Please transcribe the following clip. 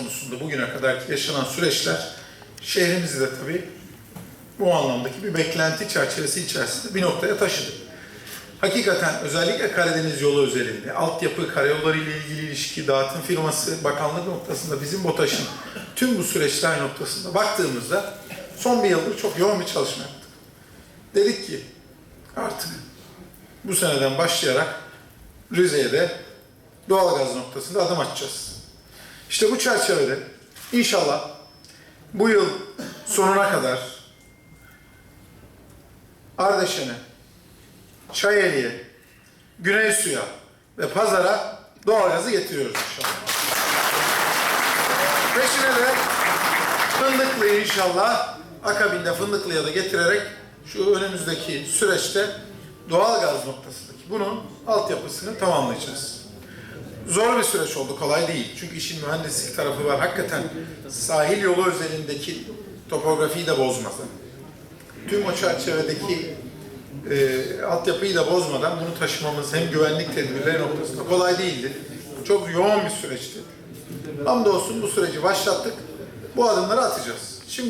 konusunda bugüne kadar yaşanan süreçler şehrimizi de tabii bu anlamdaki bir beklenti çerçevesi içerisinde bir noktaya taşıdı. Hakikaten özellikle Karadeniz yolu özelinde altyapı, karayolları ile ilgili ilişki, dağıtım firması, bakanlık noktasında bizim BOTAŞ'ın tüm bu süreçler noktasında baktığımızda son bir yıldır çok yoğun bir çalışma yaptık. Dedik ki artık bu seneden başlayarak Rize'ye de doğalgaz noktasında adım atacağız. İşte bu çerçevede inşallah bu yıl sonuna kadar Ardeşen'e, Çayeli'ye, Güney Su'ya ve Pazar'a doğalgazı getiriyoruz inşallah. Peşine de Fındıklı'yı inşallah akabinde Fındıklı'ya da getirerek şu önümüzdeki süreçte doğalgaz noktasındaki bunun altyapısını tamamlayacağız. Zor bir süreç oldu, kolay değil. Çünkü işin mühendislik tarafı var. Hakikaten sahil yolu özelindeki topografiyi de bozmadan, tüm o çerçevedeki e, altyapıyı da bozmadan bunu taşımamız hem güvenlik tedbirleri noktasında kolay değildi. Çok yoğun bir süreçti. Hamdolsun bu süreci başlattık. Bu adımları atacağız. Şimdi